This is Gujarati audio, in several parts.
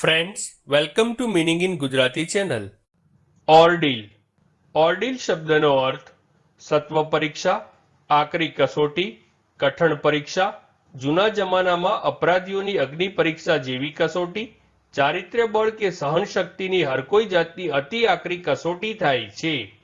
Friends welcome to meaning in Gujarati channel ordeal ordeal શબ્દનો અર્થ, સત્વ પરીક્ષા, આકરી કસોટી, કઠણ પરીક્ષા, જૂના જમાનામાં અપરાધીઓની અગ્નિ પરીક્ષા જેવી કસોટી, ચારિત્ર્ય બળ કે સહનશક્તિની હરકોઈ જાતની અતિ આકરી કસોટી થાય છે.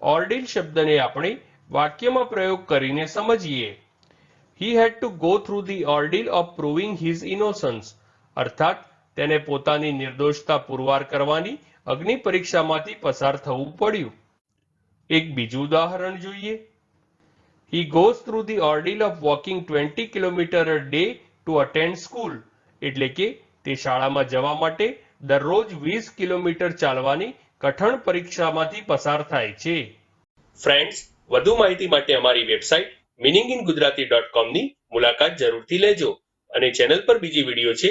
ઓર્ડિલ શબ્દને આપણે વાક્યમાં પ્રયોગ કરીને સમજીએ. He had to go through the ordeal of proving his innocence અર્થાત તેને પોતાની નિર્દોષતા પુરવાર કરવાની અગ્નિ પરીક્ષામાંથી પસાર થવું પડ્યું. એક બીજું ઉદાહરણ જોઈએ. He goes through the ordeal of walking twenty kilometre a day to attend school એટલે કે તે શાળામાં જવા માટે દરરોજ વીસ કિલોમીટર ચાલવાની કઠણ પરીક્ષામાંથી પસાર થાય છે. ફ્રેન્ડ્સ વધુ માહિતી માટે અમારી website meaning in Gujarati dot કોમની મુલાકાત જરૂરથી લેજો અને ચેનલ પર બીજી વીડિયો છે